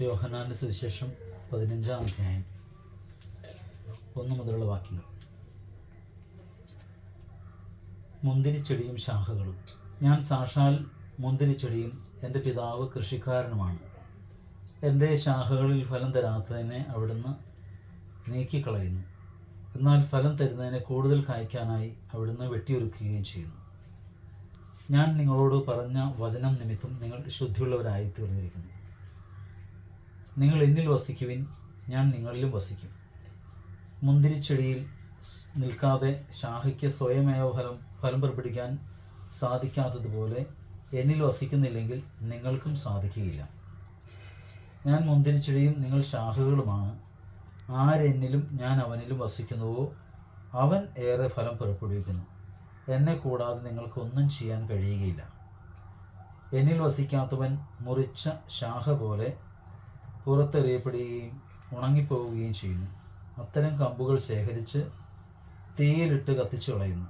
യോഹനാന്റെ സുവിശേഷം പതിനഞ്ചാം അധ്യായം. ഒന്ന് മുതലുള്ള വാക്യങ്ങൾ. മുന്തിരിച്ചെടിയും ശാഖകളും. ഞാൻ സാക്ഷാൽ മുന്തിരിച്ചെടിയും എന്റെ പിതാവ് കൃഷിക്കാരനുമാണ്. എന്റെ ശാഖകളിൽ ഫലം തരാത്തതിനെ അവിടുന്ന് നീക്കിക്കളയുന്നു. എന്നാൽ ഫലം തരുന്നതിനെ കൂടുതൽ കായ്ക്കാനായി അവിടുന്ന് വെട്ടിയൊരുക്കുകയും ചെയ്യുന്നു. ഞാൻ നിങ്ങളോട് പറഞ്ഞ വചനം നിമിത്തം നിങ്ങൾ ശുദ്ധിയുള്ളവരായി തീർന്നിരിക്കുന്നു നിങ്ങൾ എന്നിൽ വസിക്കുവിൻ ഞാൻ നിങ്ങളിലും വസിക്കും. മുന്തിരിച്ചെടിയിൽ നിൽക്കാതെ ശാഖയ്ക്ക് സ്വയമേവ ഫലം ഫലം പുറപ്പെടുവിക്കാൻ സാധിക്കാത്തതുപോലെ എന്നിൽ വസിക്കുന്നില്ലെങ്കിൽ നിങ്ങൾക്കും സാധിക്കുകയില്ല. ഞാൻ മുന്തിരിച്ചെടിയും നിങ്ങൾ ശാഖകളുമാണ് ആരെന്നിലും ഞാൻ അവനിലും വസിക്കുന്നുവോ അവൻ ഏറെ ഫലം പുറപ്പെടുവിക്കുന്നു എന്നെ കൂടാതെ നിങ്ങൾക്കൊന്നും ചെയ്യാൻ കഴിയുകയില്ല. എന്നിൽ വസിക്കാത്തവൻ മുറിച്ച ശാഖ പോലെ പുറത്തെറിയപ്പെടുകയും ഉണങ്ങിപ്പോവുകയും ചെയ്യുന്നു. അത്തരം കമ്പുകൾ ശേഖരിച്ച് തീയിലിട്ട് കത്തിച്ചു കളയുന്നു.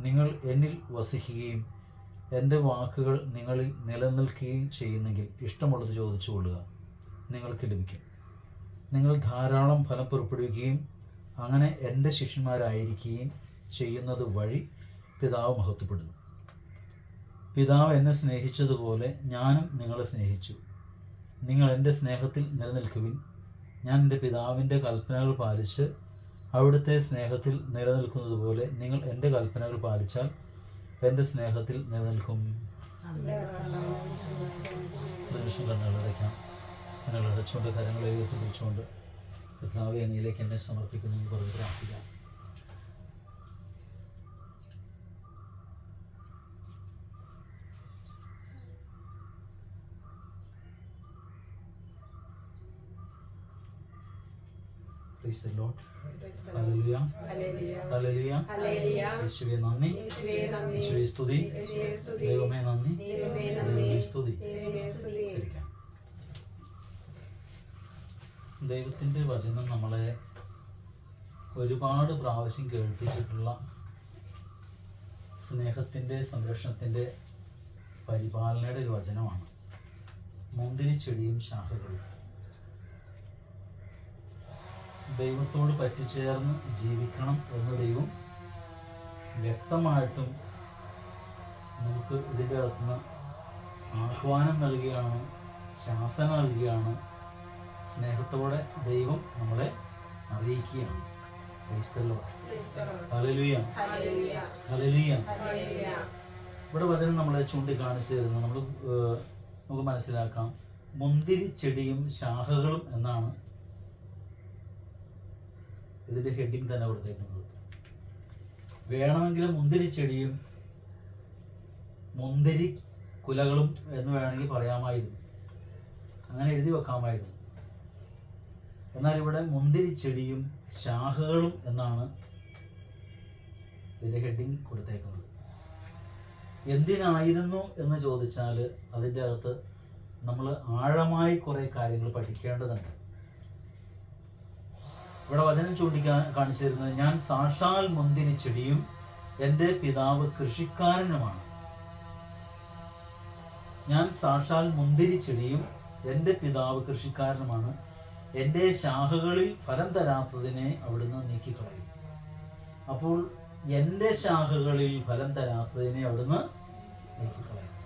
നിങ്ങൾ എന്നിൽ വസിക്കുകയും എന്റെ വാക്കുകൾ നിങ്ങളിൽ നിലനിൽക്കുകയും ചെയ്യുന്നെങ്കിൽ ഇഷ്ടമുള്ളത് ചോദിച്ചു കൊള്ളുക. നിങ്ങൾക്ക് ലഭിക്കും. നിങ്ങൾ ധാരാളം ഫലം പുറപ്പെടുവിക്കുകയും അങ്ങനെ എന്റെ ശിഷ്യന്മാരായിരിക്കുകയും ചെയ്യുന്നത് വഴി പിതാവ് മഹത്വപ്പെടുന്നു. പിതാവ് എന്നെ സ്നേഹിച്ചതുപോലെ ഞാനും നിങ്ങളെ സ്നേഹിച്ചു. നിങ്ങൾ എന്റെ സ്നേഹത്തിൽ നിലനിൽക്കുവിൻ. ഞാൻ എന്റെ പിതാവിന്റെ കൽപ്പനകൾ പാലിച്ച് അവിടുത്തെ സ്നേഹത്തിൽ നിലനിൽക്കുന്നത് പോലെ നിങ്ങൾ എന്റെ കൽപ്പനകൾ പാലിച്ചാൽ എന്റെ സ്നേഹത്തിൽ നിലനിൽക്കും. നിമിഷം കണ്ണുകളടയ്ക്കാം കണ്ണുകളടച്ചുകൊണ്ട് കരങ്ങളെ ഉയർത്തി പിടിച്ചുകൊണ്ട് കർത്താവ് എന്നിലേക്ക് എന്നെ സമർപ്പിക്കുന്നു പറഞ്ഞ് പ്രാർത്ഥിക്കാം. Praise the Lord. Hallelujah hallelujah യേശുവേ നന്ദി. യേശുവേ സ്തുതി. ദൈവമേ നന്ദി. ദൈവമേ സ്തുതി. ദൈവത്തിന്റെ വചനം നമ്മളെ ഒരുപാട് പ്രാവശ്യം കേൾപ്പിച്ചിട്ടുള്ള സ്നേഹത്തിന്റെ സംരക്ഷണത്തിന്റെ പരിപാലനയുടെ ഒരു വചനമാണ്. മുന്തിരി ചെടിയും ശാഖകളും. ദൈവത്തോട് പറ്റിച്ചേർന്ന് ജീവിക്കണം എന്ന് ദൈവം വ്യക്തമായിട്ടും നമുക്ക് ഇതിന്റെ അകത്തുനിന്ന് ആഹ്വാനം നൽകുകയാണ് ശാസന നൽകുകയാണ് സ്നേഹത്തോടെ ദൈവം നമ്മളെ അറിയിക്കുകയാണ്. ഇവിടെ വചനം നമ്മളെ ചൂണ്ടിക്കാണിച്ചു തരുന്നത്. നമ്മൾ നമുക്ക് മനസ്സിലാക്കാം. മുന്തിരി ചെടിയും ശാഖകളും എന്നാണ് ഇതിന്റെ ഹെഡിങ് തന്നെ കൊടുത്തേക്കുന്നത് വേണമെങ്കിൽ മുന്തിരി ചെടിയും മുന്തിരി കുലകളും എന്ന് വേണമെങ്കിൽ പറയാമായിരുന്നു. അങ്ങനെ എഴുതി വെക്കാമായിരുന്നു. എന്നാൽ ഇവിടെ മുന്തിരി ചെടിയും ശാഖകളും എന്നാണ് ഇതിന്റെ ഹെഡിങ് കൊടുത്തേക്കുന്നത്. എന്തിനായിരുന്നു എന്ന് ചോദിച്ചാൽ അതിന്റെ അകത്ത് നമ്മൾ ആഴമായി കുറേ കാര്യങ്ങൾ പഠിക്കേണ്ടതുണ്ട്. ഇവിടെ വചനം ചൂണ്ടിക്കാൻ കാണിച്ചു തരുന്നത് ഞാൻ സാക്ഷാൽ മുന്തിരി ചെടിയും എന്റെ പിതാവ് കൃഷിക്കാരനുമാണ്. ഞാൻ സാക്ഷാൽ മുന്തിരി ചെടിയും എന്റെ പിതാവ് കൃഷിക്കാരനുമാണ്. എന്റെ ശാഖകളിൽ ഫലം തരാത്തതിനെ അവിടുന്ന് നീക്കിക്കളയും. അപ്പോൾ എന്റെ ശാഖകളിൽ ഫലം തരാത്തതിനെ അവിടുന്ന് നീക്കിക്കളയും.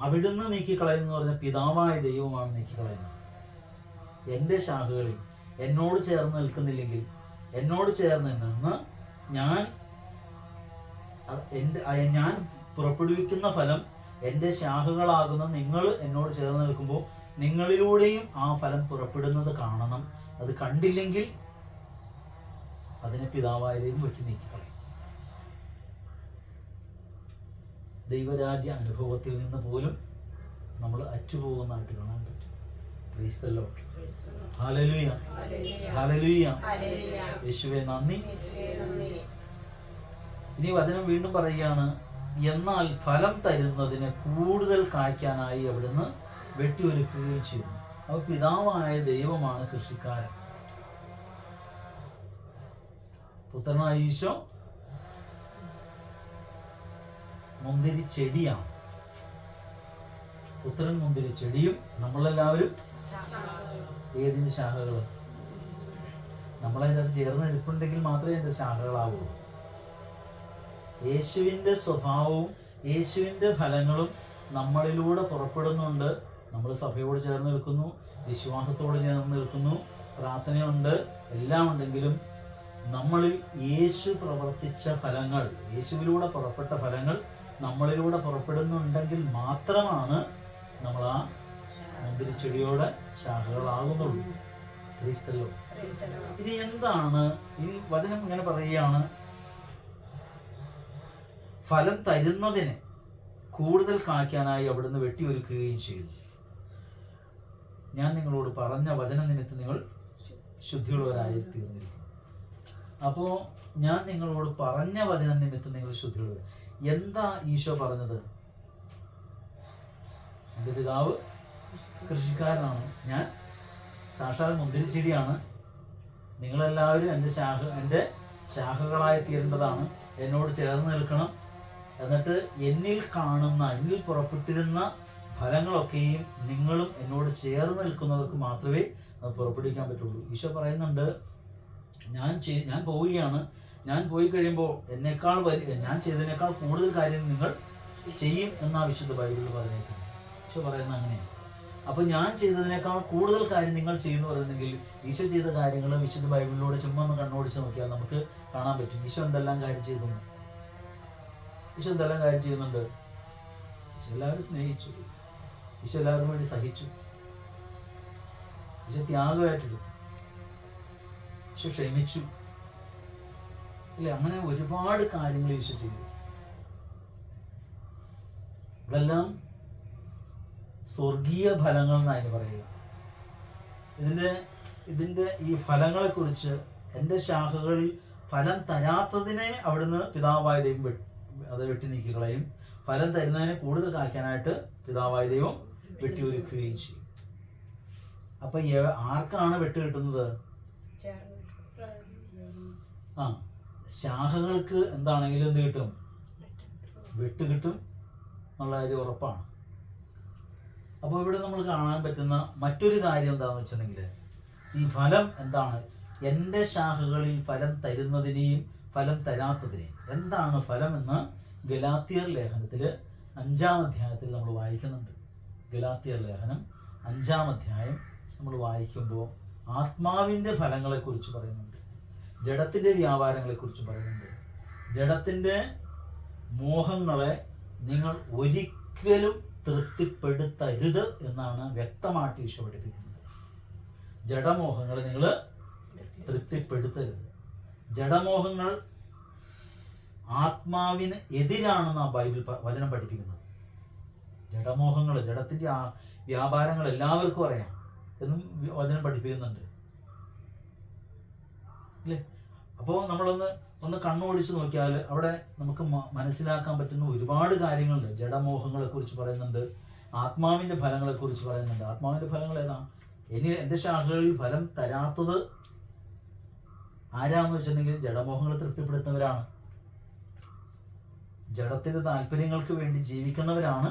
അവിടുന്ന് നീക്കിക്കളയുന്നു പറഞ്ഞ പിതാവായ ദൈവമാണ് നീക്കിക്കളയുന്നത്. എന്റെ ശാഖകളിൽ എന്നോട് ചേർന്ന് നിൽക്കുന്നില്ലെങ്കിൽ എന്നോട് ചേർന്ന് നിന്ന് ഞാൻ എന്റെ ഞാൻ പുറപ്പെടുവിക്കുന്ന ഫലം എന്റെ ശാഖകളാകുന്ന നിങ്ങൾ എന്നോട് ചേർന്ന് നിൽക്കുമ്പോൾ നിങ്ങളിലൂടെയും ആ ഫലം പുറപ്പെടുന്നത് കാണണം. അത് കണ്ടില്ലെങ്കിൽ അതിനെ പിതാവായ വെട്ടി നീക്കിക്കളയും. ദൈവരാജ്യ അനുഭവത്തിൽ നിന്ന് പോലും നമ്മൾ അറ്റുപോകുന്നതായിട്ട് കാണാൻ പറ്റും. യേശുവേ നന്ദി. ഇനി വചനം വീണ്ടും പറയുകയാണ്. എന്നാൽ ഫലം തരുന്നതിന് കൂടുതൽ കായ്ക്കാനായി അവിടുന്ന് വെട്ടിയൊരുക്കുകയും ചെയ്യുന്നു. അപ്പോൾ പിതാവായ ദൈവമാണ് കൃഷിക്കാരൻ. പുത്രനായ ഈശോ മുന്തിരി ചെടിയാണ്. പുത്രൻ മുന്തിരി ചെടിയും നമ്മളെല്ലാവരും ഏതിന്റെ ശാഖകൾ നമ്മളെ അത് ചേർന്ന് നിൽപ്പുണ്ടെങ്കിൽ മാത്രമേ അതിന്റെ ശാഖകളാവുള്ളൂ. യേശുവിന്റെ സ്വഭാവവും യേശുവിന്റെ ഫലങ്ങളും നമ്മളിലൂടെ പുറപ്പെടുന്നുണ്ട്. നമ്മൾ സഭയോട് ചേർന്ന് നിൽക്കുന്നു വിശ്വാസത്തോട് ചേർന്ന് നിൽക്കുന്നു പ്രാർത്ഥനയുണ്ട് എല്ലാം ഉണ്ടെങ്കിലും നമ്മളിൽ യേശു പ്രവർത്തിച്ച ഫലങ്ങൾ യേശുവിലൂടെ പുറപ്പെട്ട ഫലങ്ങൾ നമ്മളിലൂടെ പുറപ്പെടുന്നുണ്ടെങ്കിൽ മാത്രമാണ് നമ്മൾ ആ മുന്തിരിച്ചെടിയോടെ ശാഖകളാകുന്നുള്ളൂ. ക്രിസ്തല്ലോ ഇത് എന്താണ്? ഈ വചനം ഇങ്ങനെ പറയുകയാണ്. ഫലം തരുന്നതിന് കൂടുതൽ കായ്ക്കാനായി അവിടുന്ന് വെട്ടിയൊരുക്കുകയും ചെയ്തു. ഞാൻ നിങ്ങളോട് പറഞ്ഞ വചന നിമിത്തം നിങ്ങൾ ശുദ്ധിയുള്ളവരായി തീർന്നിരിക്കും അപ്പോൾ ഞാൻ നിങ്ങളോട് പറഞ്ഞ വചന നിമിത്തം നിങ്ങൾ ശുദ്ധിയുള്ളവർ എന്താ ഈശോ പറഞ്ഞത്? എന്റെ പിതാവ് കൃഷിക്കാരനാണ്. ഞാൻ സാക്ഷാൽ മുന്തിരിച്ചെടിയാണ്. നിങ്ങളെല്ലാവരും എന്റെ ശാഖ എന്റെ ശാഖകളായി തീരേണ്ടതാണ്. എന്നോട് ചേർന്ന് നിൽക്കണം. എന്നിട്ട് എന്നിൽ കാണുന്ന എന്നിൽ പുറപ്പെട്ടിരുന്ന ഫലങ്ങളൊക്കെയും നിങ്ങളും എന്നോട് ചേർന്ന് നിൽക്കുന്നവർക്ക് മാത്രമേ അത് പുറപ്പെടുവിക്കാൻ പറ്റുള്ളൂ. ഈശോ പറയുന്നുണ്ട് ഞാൻ ചെയ്- ഞാൻ പോവുകയാണ്. ഞാൻ പോയി കഴിയുമ്പോൾ എന്നേക്കാൾ വലിയ ഞാൻ ചെയ്തതിനേക്കാൾ കൂടുതൽ കാര്യം നിങ്ങൾ ചെയ്യും എന്നാ വിശുദ്ധ ബൈബിളിൽ പറഞ്ഞേക്കുന്നത് ഈശോ പറയുന്നത് അങ്ങനെയാണ്. അപ്പൊ ഞാൻ ചെയ്തതിനേക്കാൾ കൂടുതൽ കാര്യം നിങ്ങൾ ചെയ്യുന്നു പറയുന്നെങ്കിൽ ഈശോ ചെയ്ത കാര്യങ്ങൾ വിശുദ്ധ ബൈബിളിലൂടെ ചുമ്മാ ഒന്ന് കണ്ണോടിച്ച് നോക്കിയാൽ നമുക്ക് കാണാൻ പറ്റും. ഈശോ എന്തെല്ലാം കാര്യം ചെയ്തു ഈശോ എന്തെല്ലാം കാര്യം ചെയ്യുന്നുണ്ട്? ഈശോ എല്ലാവരും സ്നേഹിച്ചു. ഈശോ എല്ലാവർക്കും വേണ്ടി സഹിച്ചു. ഈശോ ത്യാഗമായിട്ടെടുത്തു ഈശോ ക്ഷമിച്ചു. ഇല്ല അങ്ങനെ ഒരുപാട് കാര്യങ്ങൾ ഈശോ ചെയ്തു. ഇതെല്ലാം സ്വർഗീയ ഫലങ്ങൾ എന്നാണ് പറയുക. ഇതിന്റെ ഇതിന്റെ ഈ ഫലങ്ങളെക്കുറിച്ച് എന്റെ ശാഖകളിൽ ഫലം തരാത്തതിനെ അവിടുന്ന് പിതാവായ ദൈവം അത് വെട്ടി നീക്കികളയും ഫലം തരുന്നതിനെ കൂടുതൽ കാക്കാനായിട്ട് പിതാവായ ദൈവം വെട്ടിയൊരുക്കുകയും ചെയ്യും. അപ്പൊ ആർക്കാണ് വെട്ട് കിട്ടുന്നത്? ആ ശാഖകൾക്ക് എന്താണെങ്കിലും എന്ത് കിട്ടും? വെട്ട് കിട്ടും. എന്നുള്ള കാര്യം ഉറപ്പാണ്. അപ്പോൾ ഇവിടെ നമ്മൾ കാണാൻ പറ്റുന്ന മറ്റൊരു കാര്യം എന്താണെന്ന് വെച്ചിട്ടുണ്ടെങ്കിൽ ഈ ഫലം എന്താണ്? എന്റെ ശാഖകളിൽ ഫലം തരുന്നതിനെയും ഫലം തരാത്തതിനെയും. എന്താണ് ഫലം എന്ന് ഗലാത്തിയർ ലേഖനത്തിൽ അഞ്ചാം അധ്യായത്തിൽ നമ്മൾ വായിക്കുന്നുണ്ട്. ഗലാത്തിയർ ലേഖനം അഞ്ചാം അധ്യായം നമ്മൾ വായിക്കുമ്പോൾ ആത്മാവിന്റെ ഫലങ്ങളെക്കുറിച്ച് പറയുന്നുണ്ട്. ജഡത്തിന്റെ വ്യാപാരങ്ങളെക്കുറിച്ച് പറയുന്നുണ്ട്. ജഡത്തിന്റെ മോഹങ്ങളെ നിങ്ങൾ ഒരിക്കലും തൃപ്തിപ്പെടുത്തരുത് എന്നാണ് വ്യക്തമായിട്ട് ഈശോ പഠിപ്പിക്കുന്നത്. ജഡമോഹങ്ങൾ നിങ്ങൾ തൃപ്തിപ്പെടുത്തരുത്. ജഡമോഹങ്ങൾ ആത്മാവിന് എതിരാണെന്ന് ബൈബിൾ വചനം പഠിപ്പിക്കുന്നത്. ജഡമോഹങ്ങൾ ജഡത്തിന്റെ ആ വ്യാപാരങ്ങൾ എല്ലാവർക്കും അറിയാം എന്നും വചനം പഠിപ്പിക്കുന്നുണ്ട്. അല്ലേ അപ്പോൾ നമ്മളൊന്ന് ഒന്ന് കണ്ണോടിച്ച് നോക്കിയാൽ അവിടെ നമുക്ക് മനസ്സിലാക്കാൻ പറ്റുന്ന ഒരുപാട് കാര്യങ്ങളുണ്ട്. ജഡമോഹങ്ങളെ കുറിച്ച് പറയുന്നുണ്ട്. ആത്മാവിന്റെ ഫലങ്ങളെ കുറിച്ച് പറയുന്നുണ്ട്. ആത്മാവിന്റെ ഫലങ്ങൾ ഏതാ? ഇനി എന്റെ ശാഖകളിൽ ഫലം തരാത്തത് ആരാന്ന് വെച്ചിട്ടുണ്ടെങ്കിൽ ജഡമോഹങ്ങളെ തൃപ്തിപ്പെടുത്തുന്നവരാണ്. ജഡത്തിന്റെ താല്പര്യങ്ങൾക്ക് വേണ്ടി ജീവിക്കുന്നവരാണ്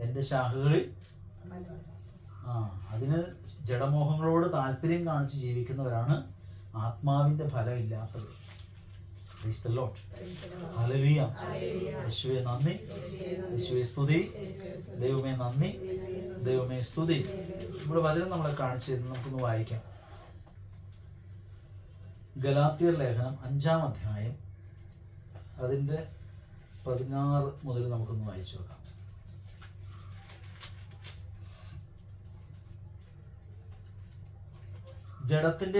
എന്റെ ശാഖകളിൽ. ആ അതിന് ജഡമോഹങ്ങളോട് താല്പര്യം കാണിച്ച് ജീവിക്കുന്നവരാണ് ആത്മാവിന്റെ ഫലം ഇല്ലാത്തത് Praise the Lord. Hallelujah. യേശുവേ നന്ദി. യേശുവേ സ്തുതി. ദൈവമേ നന്ദി. ദൈവമേ സ്തുതി. ഇവിടെ വചനം നമ്മളെ കാണിച്ചു തരുന്നു. നമുക്കൊന്ന് വായിക്കാം. ഗലാത്തിയർ ലേഖനം അഞ്ചാം അധ്യായം അതിന്റെ പതിനാറ് മുതൽ നമുക്കൊന്ന് വായിച്ചു നോക്കാം. ജഡത്തിന്റെ